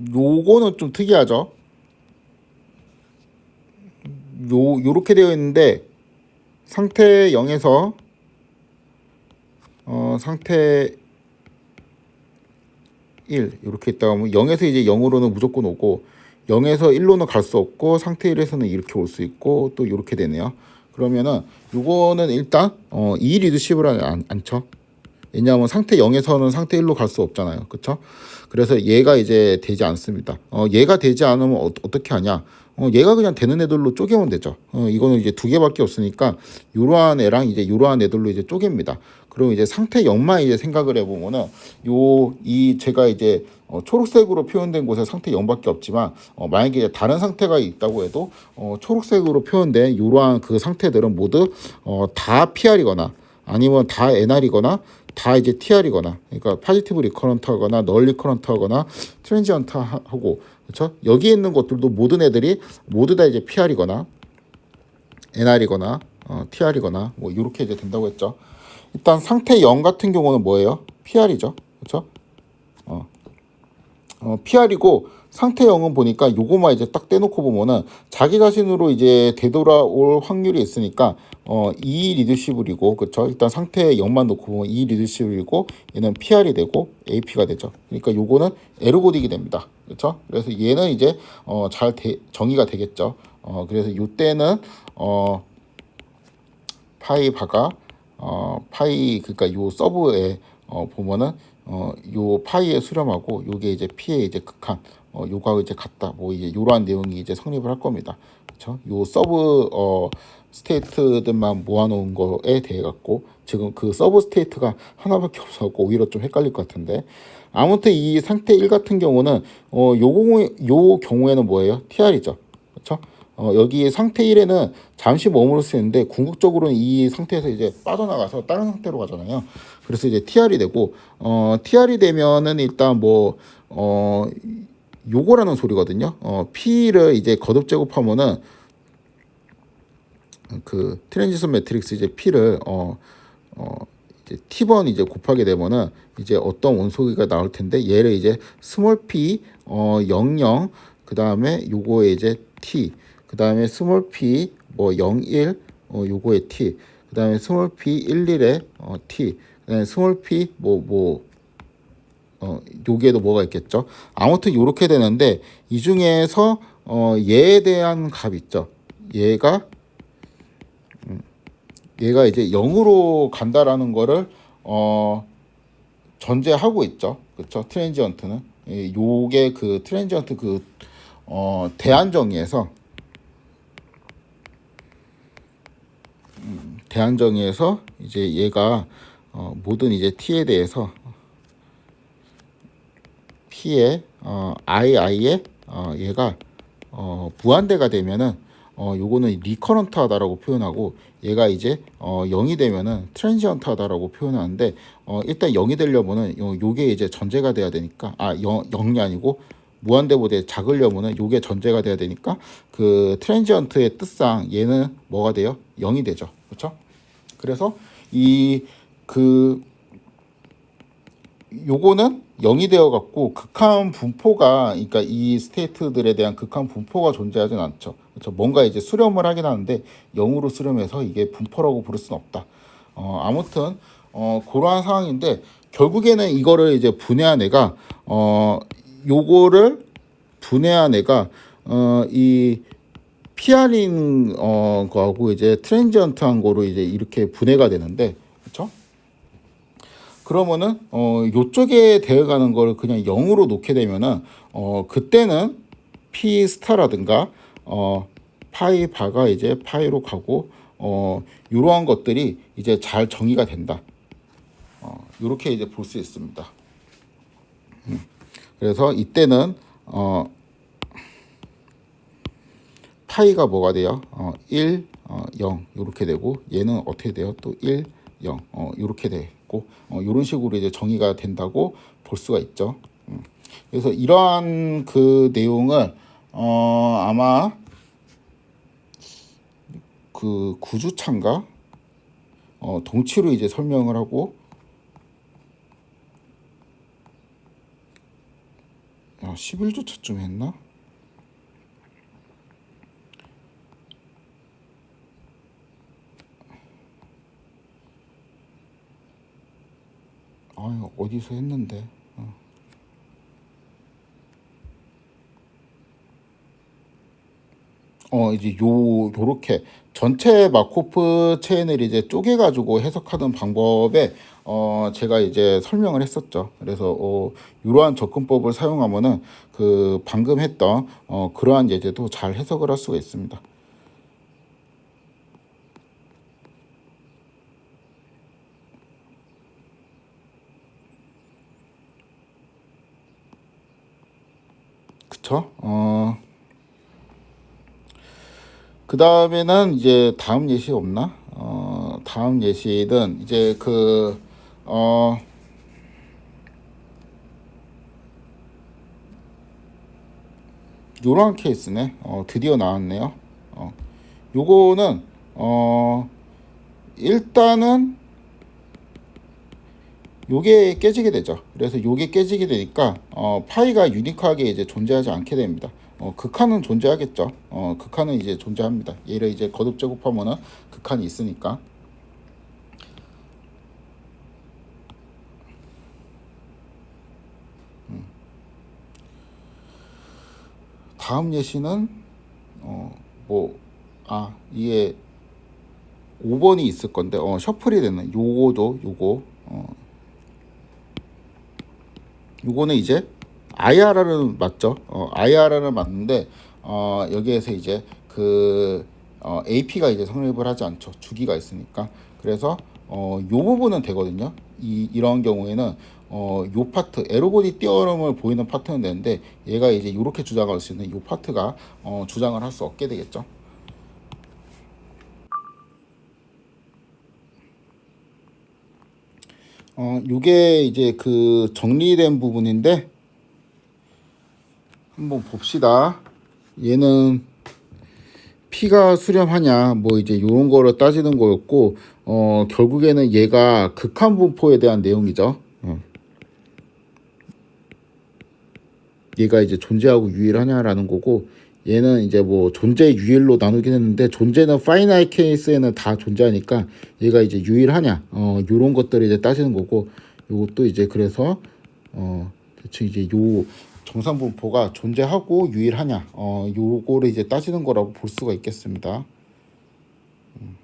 요거는 좀 특이하죠. 요 요렇게 되어 있는데 상태 0에서 어 상태 1 이렇게 있다가 하면 0에서 이제 0으로는 무조건 오고 0에서 1로는 갈 수 없고 상태 1에서는 이렇게 올 수 있고 또 이렇게 되네요. 그러면은 요거는 일단 어, 이 리드십을 안, 않죠. 왜냐하면 상태 0에서는 상태 1로 갈 수 없잖아요. 그렇죠? 그래서 얘가 이제 되지 않습니다. 어, 얘가 되지 않으면 어, 어떻게 하냐? 어, 얘가 그냥 되는 애들로 쪼개면 되죠. 어, 이거는 이제 두 개밖에 없으니까 이러한 애랑 이제 이러한 애들로 이제 쪼갭니다. 그럼 이제 상태 0만 이제 생각을 해보면은 요 이 제가 이제 어, 초록색으로 표현된 곳에 상태 0밖에 없지만 어, 만약에 다른 상태가 있다고 해도 어, 초록색으로 표현된 이러한 그 상태들은 모두 어, 다 PR이거나 아니면 다 NR이거나 다 이제 TR이거나 그러니까 파지티브 리커런트하거나 널 리 커런트하거나 트랜지언트하고 그렇죠 여기 있는 것들도 모든 애들이 모두 다 이제 PR이거나 NR이거나 어, TR이거나 뭐 이렇게 이제 된다고 했죠. 일단 상태 0 같은 경우는 뭐예요? PR이죠. 그렇죠? 어. 어, PR이고 상태 0은 보니까 요거만 이제 딱 떼놓고 보면은 자기 자신으로 이제 되돌아올 확률이 있으니까 어, 이 리더십이고 그렇죠? 일단 상태 0만 놓고 보면 이 리더십이고 얘는 PR이 되고 AP가 되죠. 그러니까 요거는 에르고딕이 됩니다. 그렇죠? 그래서 얘는 이제 어, 잘 대, 정의가 되겠죠. 어, 그래서 요때는 어, 파이 바가 어, 파이 그러니까 요 서브에 어, 보면은 어, 요 파이의 수렴하고 요게 이제 피의 이제 극한 어, 요가 이제 같다 뭐 이제 요러한 내용이 이제 성립을 할 겁니다. 그렇죠? 요 서브 어 스테이트들만 모아놓은 거에 대해 갖고 지금 그 서브 스테이트가 하나밖에 없어갖고 오히려 좀 헷갈릴 것 같은데 아무튼 이 상태 1 같은 경우는 어, 요, 경우, 요 경우에는 뭐예요? TR이죠. 그렇죠? 어, 여기 상태 1에는 잠시 머무를 수 있는데 궁극적으로는 이 상태에서 이제 빠져나가서 다른 상태로 가잖아요. 그래서 이제 TR이 되고 어, TR이 되면은 일단 뭐 어, 요거라는 소리거든요. 어, P를 이제 거듭 제곱하면은 그 트랜지션 매트릭스 이제 P를 어, 어, 이제 T번 이제 곱하게 되면은 이제 어떤 원소기가 나올 텐데 얘를 이제 스몰 p 어 00, 그 다음에 요거에 이제 t, 그 다음에 스몰 p 뭐 01, 어 요거에 t, 그 다음에 스몰 p 11에 어 t, 그 다음에 스몰 p 뭐뭐 어 요게도 뭐가 있겠죠. 아무튼 요렇게 되는데 이 중에서 어 얘에 대한 값 있죠. 얘가 얘가 이제 0으로 간다라는 거를 어 전제하고 있죠. 그렇죠? 트랜지언트는 예, 요게 그 트랜지언트 그 어 대안 정의에서 음, 대안 정의에서 이제 얘가 어 모든 이제 t에 대해서 p의 어 i i에 어 얘가 어 무한대가 되면은 어 요거는 리커런트하다라고 표현하고 얘가 이제 어 0이 되면은 트랜지언트하다라고 표현하는데 어 일단 0이 되려면은 요 요게 이제 전제가 돼야 되니까 아 0, 0이 아니고 무한대보다 작으려면은 요게 전제가 돼야 되니까 그 트랜지언트의 뜻상 얘는 뭐가 돼요? 0이 되죠. 그렇죠? 그래서 이 그 요거는 0이 되어 갖고 극한 분포가 그러니까 이 스테이트들에 대한 극한 분포가 존재하진 않죠. 그렇죠. 뭔가 이제 수렴을 하긴 하는데 0으로 수렴해서 이게 분포라고 부를 수는 없다. 어, 아무튼 어, 그러한 상황인데 결국에는 이거를 이제 분해한 애가 어, 요거를 분해한 애가 어, 이 피아린 어 거하고 이제 트랜지언트한 거로 이제 이렇게 분해가 되는데 그러면은 어 요쪽에 대어가는 걸 그냥 0으로 놓게 되면은 어 그때는 p 스타라든가 어 파이 바가 이제 파이로 가고 어 이러한 것들이 이제 잘 정의가 된다. 어 이렇게 이제 볼 수 있습니다. 음. 그래서 이때는 어 파이가 뭐가 돼요? 어 1, 어 0 이렇게 되고 얘는 어떻게 돼요? 또 1, 0 어, 이렇게 되고 어, 이런 식으로 이제 정의가 된다고 볼 수가 있죠. 음. 그래서 이러한 그 내용을 어, 아마 그 구주차인가 어, 동치로 이제 설명을 하고 아, 11주차쯤 했나? 아 어디서 했는데 어. 어 이제 요 요렇게 전체 마코프 체인을 이제 쪼개 가지고 해석하는 방법에 어 제가 이제 설명을 했었죠. 그래서 어 이러한 접근법을 사용하면은 그 방금 했던 어 그러한 예제도 잘 해석을 할 수가 있습니다. 그쵸? 어, 그 다음에는 이제 다음 예시 없나? 어, 다음 예시는 이제 그, 어, 요런 케이스네. 어, 드디어 나왔네요. 어, 요거는, 어, 일단은 요게 깨지게 되죠. 그래서 요게 깨지게 되니까 어, 파이가 유니크하게 이제 존재하지 않게 됩니다. 어, 극한은 존재하겠죠. 어, 극한은 이제 존재합니다. 얘를 이제 거듭 제곱하면은 극한이 있으니까. 음. 다음 예시는 어, 뭐, 아, 이게 5번이 있을 건데, 어, 셔플이 되는 요거도 요거, 어, 요거는 이제 IRR은 맞죠? 어, IRR은 맞는데 어, 여기에서 이제 그 어, AP가 이제 성립을 하지 않죠. 주기가 있으니까. 그래서 어, 요 부분은 되거든요. 이 이런 경우에는 어, 요 파트 에로고디 띄어름을 보이는 파트는 되는데 얘가 이제 이렇게 주장할 수 있는 요 파트가 어, 주장을 할 수 없게 되겠죠. 어, 요게 이제 그 정리된 부분인데 한번 봅시다. 얘는 피가 수렴하냐 뭐 이제 요런 거를 따지는 거였고 어 결국에는 얘가 극한 분포에 대한 내용이죠. 어. 얘가 이제 존재하고 유일하냐라는 거고 얘는 이제 뭐 존재 유일로 나누긴 했는데 존재는 파이나이 케이스에는 다 존재하니까 얘가 이제 유일하냐 어 요런 것들을 이제 따지는 거고 요것도 이제 그래서 어 대충 이제 요 정산 분포가 존재하고 유일하냐 어 요거를 이제 따지는 거라고 볼 수가 있겠습니다. 음.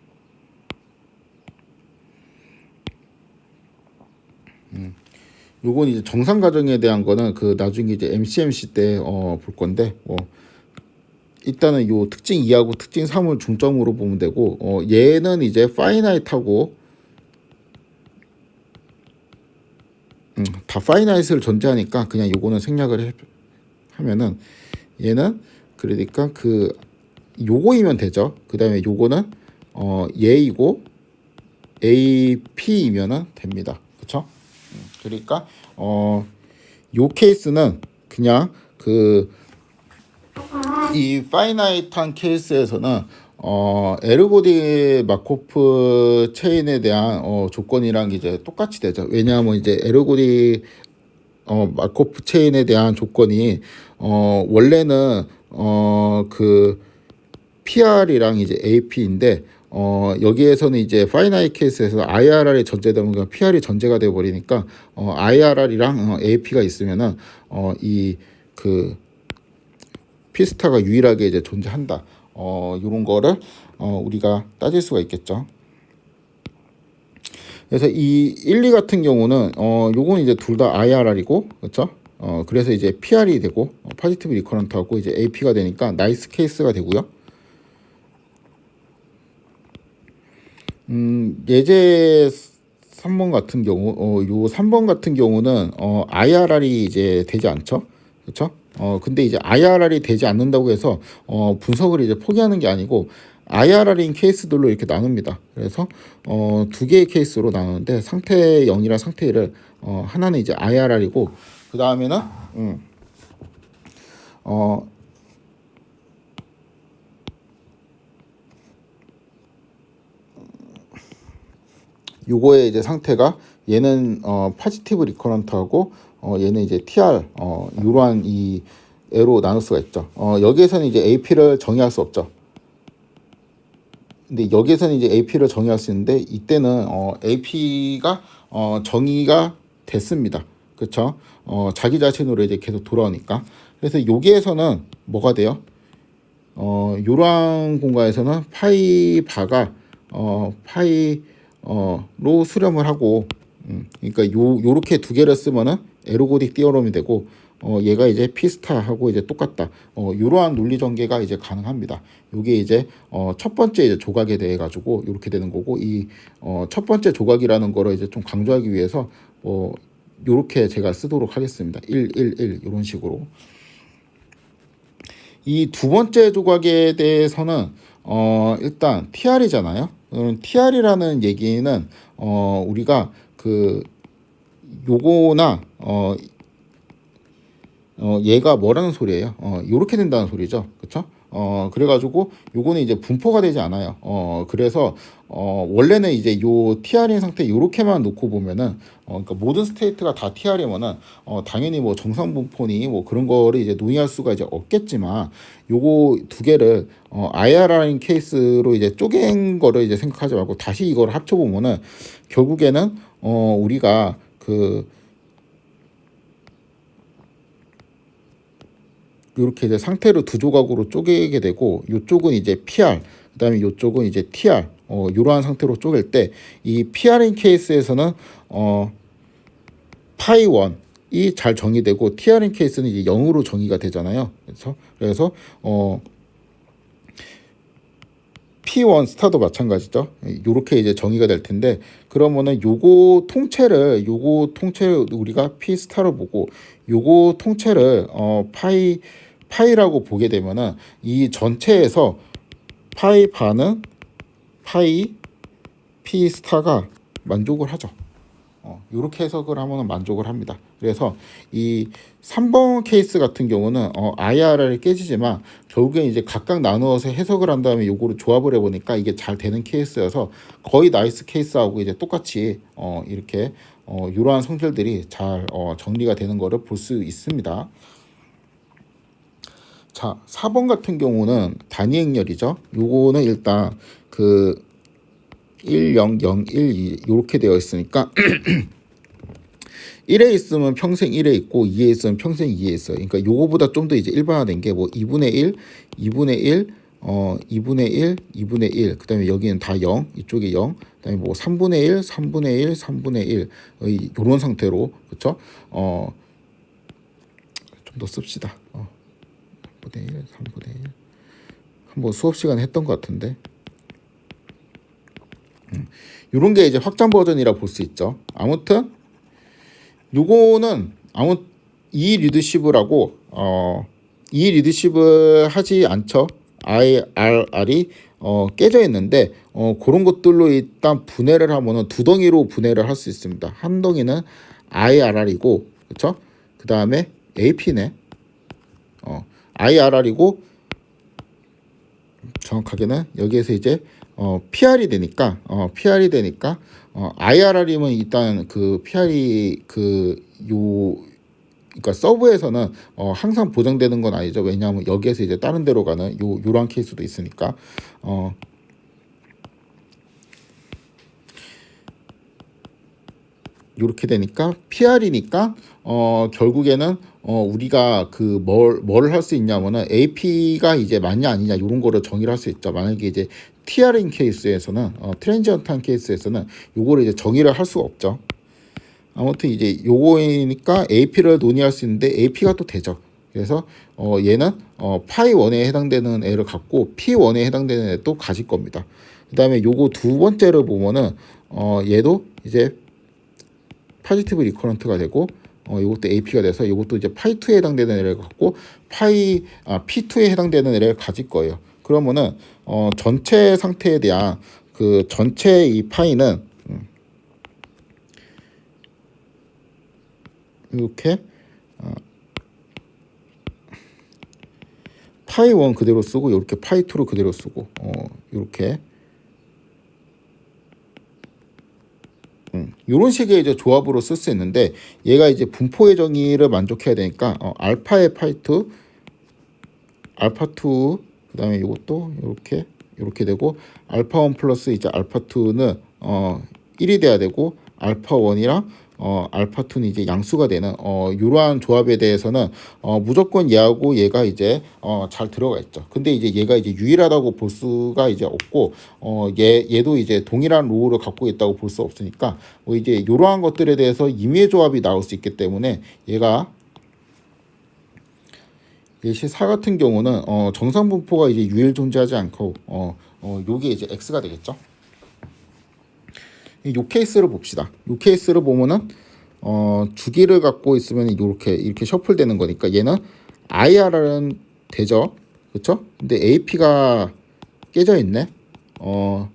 음. 요건 이제 정상 가정에 대한 거는 그 나중에 이제 MCMC 때 어 볼 건데 뭐 일단은 요 특징 2하고 특징 3을 중점으로 보면 되고 어 얘는 이제 파이나이트하고 음, 다 파이나이트를 전제하니까 그냥 요거는 생략을 해, 하면은 얘는 그러니까 그 요거이면 되죠. 그 다음에 요거는 어 얘이고 AP이면은 됩니다. 그렇죠? 그러니까 어 요 케이스는 그냥 그 이 파이나이트한 케이스에서는 어 에르고디 마코프 체인에 대한 어 조건이랑 이제 똑같이 되죠. 왜냐하면 이제 에르고디 어 마코프 체인에 대한 조건이 어 원래는 어 그 PR이랑 이제 AP인데 어 여기에서는 이제 파이나이 케이스에서 IRR이 전제되면 PR이 전제가 되어 버리니까 어 IRR이랑 어, AP가 있으면은 어 이그 피스타가 유일하게 이제 존재한다. 어, 요런 거를 어, 우리가 따질 수가 있겠죠. 그래서 이 1, 2 같은 경우는 어, 요건 이제 둘 다 IRR이고 그렇죠? 어, 그래서 이제 PR이 되고 어, 포지티브 리커런트하고 이제 AP가 되니까 나이스 케이스가 되고요. 음, 예제 3번 같은 경우 어, 요 3번 같은 경우는 어, IRR이 이제 되지 않죠. 그렇죠? 어 근데 이제 IRR이 되지 않는다고 해서 어 분석을 이제 포기하는 게 아니고 IRR인 케이스들로 이렇게 나눕니다. 그래서 어 두 개의 케이스로 나누는데 상태 0이랑 상태 1을 어 하나는 이제 IRR이고 그 다음에는 음, 어 요거의 이제 상태가 얘는 어 파지티브 리커런트하고 어 얘는 이제 TR 어 이러한 이 애로 나눌 수가 있죠. 어 여기에서는 이제 AP를 정의할 수 없죠. 근데 여기에서는 이제 AP를 정의할 수 있는데 이때는 어 AP가 어 정의가 됐습니다. 그렇죠? 어 자기 자신으로 이제 계속 돌아오니까. 그래서 여기에서는 뭐가 돼요? 어 요런 공간에서는 파이 바가 어 파이 어로 수렴을 하고 음, 그러니까 요 요렇게 두 개를 쓰면은 에로고딕 띠어럼이 되고 어 얘가 이제 피스타하고 이제 똑같다. 어 요러한 논리 전개가 이제 가능합니다. 요게 이제 어 첫 번째 이제 조각에 대해 가지고 요렇게 되는 거고 이어첫 번째 조각이라는 거를 이제 좀 강조하기 위해서 뭐 요렇게 제가 쓰도록 하겠습니다. 1 1 1 요런 식으로. 이 두 번째 조각에 대해서는 어 일단 TR이잖아요. 그럼 TR이라는 얘기는 어 우리가 그 요거나 어, 어 얘가 뭐라는 소리예요? 어 요렇게 된다는 소리죠. 그렇죠? 어 그래가지고 요거는 이제 분포가 되지 않아요. 어 그래서 어 원래는 이제 요 TR인 상태 요렇게만 놓고 보면은 어 그러니까 모든 스테이트가 다 TR이면은 어 당연히 뭐 정상 분포니 뭐 그런 거를 이제 논의할 수가 이제 없겠지만 요거 두 개를 어 IR인 케이스로 이제 쪼갠 거를 이제 생각하지 말고 다시 이걸 합쳐 보면은 결국에는 어 우리가 그 이렇게 이제 상태를 두 조각으로 쪼개게 되고 이쪽은 이제 PR 그다음에 이쪽은 이제 TR 어 이러한 상태로 쪼갤 때 이 PR인 케이스에서는 어 파이 원이 잘 정의되고 TR인 케이스는 이제 0으로 정의가 되잖아요. 그래서 그래서 어 P1 스타도 마찬가지죠. 요렇게 이제 정의가 될 텐데 그러면은 요거 통째를 요거 통째를 우리가 P 스타로 보고 요거 통째를 어 파이 파이라고 보게 되면은 이 전체에서 파이 반은 파이 P 스타가 만족을 하죠. 어, 이렇게 해석을 하면 만족을 합니다. 그래서 이 3번 케이스 같은 경우는 어, IRR이 깨지지만 결국엔 이제 각각 나누어서 해석을 한 다음에 요거를 조합을 해보니까 이게 잘 되는 케이스여서 거의 나이스 케이스하고 이제 똑같이 어, 이렇게 어, 이러한 성질들이 잘 어, 정리가 되는 거를 볼 수 있습니다. 자, 4번 같은 경우는 단위 행렬이죠. 요거는 일단 그 1, 0, 0, 1, 2 이렇게 되어 있으니까 1에 있으면 평생 1에 있고 2에 있으면 평생 2에 있어요. 그러니까 요거보다 좀 더 이제 일반화된 게 뭐 2분의 1, 2분의 1, 어 2분의 1, 2분의 1. 그 다음에 여기는 다 0, 이쪽이 0. 그 다음에 뭐 3분의 1, 3분의 1, 3분의 1. 어, 이런 상태로 그렇죠? 어좀 더 씁시다. 어. 3분의 1, 3분의 1. 한번 수업 시간에 했던 것 같은데. 이런 게 이제 확장 버전이라 볼 수 있죠. 아무튼 요거는 아무 이 리더십이라고 어 이 리더십을 하지 않죠. IRR이 어 깨져 있는데 어 그런 것들로 일단 분해를 하면은 두 덩이로 분해를 할 수 있습니다. 한 덩이는 IRR이고 그렇죠? 그 다음에 AP네. 어 IRR이고 정확하게는 여기에서 이제 어, PR이 되니까 어, PR이 되니까 어, IRR이면 일단 그 PR이 그 요 그러니까 서브에서는 어, 항상 보장되는 건 아니죠. 왜냐하면 여기에서 이제 다른 데로 가는 요 요런 케이스도 있으니까 어 요렇게 되니까 PR이니까 어 결국에는 어 우리가 그 뭘 뭘 할 수 있냐면은 AP가 이제 맞냐 아니냐 요런 거를 정의를 할 수 있죠. 만약에 이제 TR인 케이스에서는 어 트랜지언트한 케이스에서는 요거를 이제 정의를 할 수가 없죠. 아무튼 이제 요거니까 AP를 논의할 수 있는데 AP가 또 되죠. 그래서 어 얘는 어 파이 원에 해당되는 애를 갖고 P 원에 해당되는 애도 가질 겁니다. 그 다음에 요거 두 번째를 보면은 어 얘도 이제 파지티브 리커런트가 되고 어 이것도 AP가 돼서 이것도 이제 파이 2에 해당되는 애를 갖고 파이 아 P2에 해당되는 애를 가질 거예요. 그러면은 어 전체 상태에 대한 그 전체 이 파이는 음, 이렇게 어 파이 1 그대로 쓰고 이렇게 파이 2로 그대로 쓰고 어 이렇게. 음, 이런 식의 이제 조합으로 쓸 수 있는데 얘가 이제 분포의 정의를 만족해야 되니까 어, 알파의 파이2 알파 2 그 다음에 이것도 이렇게 이렇게 되고 알파 1 플러스 이제 알파 2는 어 1이 돼야 되고 알파 1이랑 어 알파 2는 이제 양수가 되는 어 이러한 조합에 대해서는 어 무조건 얘하고 얘가 이제 어 잘 들어가 있죠. 근데 이제 얘가 이제 유일하다고 볼 수가 이제 없고 어 얘 얘도 이제 동일한 로우를 갖고 있다고 볼 수 없으니까 뭐 이제 이러한 것들에 대해서 임의 조합이 나올 수 있기 때문에 얘가 예 시4 같은 경우는 어, 정상 분포가 이제 유일 존재하지 않고 어, 어 요게 이제 x가 되겠죠. 이요 케이스를 봅시다. 요 케이스를 보면은 어, 주기를 갖고 있으면 이렇게 이렇게 셔플 되는 거니까 얘는 IR은 되죠. 그렇죠? 근데 AP가 깨져 있네. 어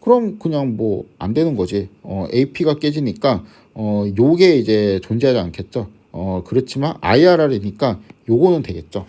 그럼 그냥 뭐 안 되는 거지. 어 AP가 깨지니까 어 요게 이제 존재하지 않겠죠. 어 그렇지만 IRR이니까 요거는 되겠죠.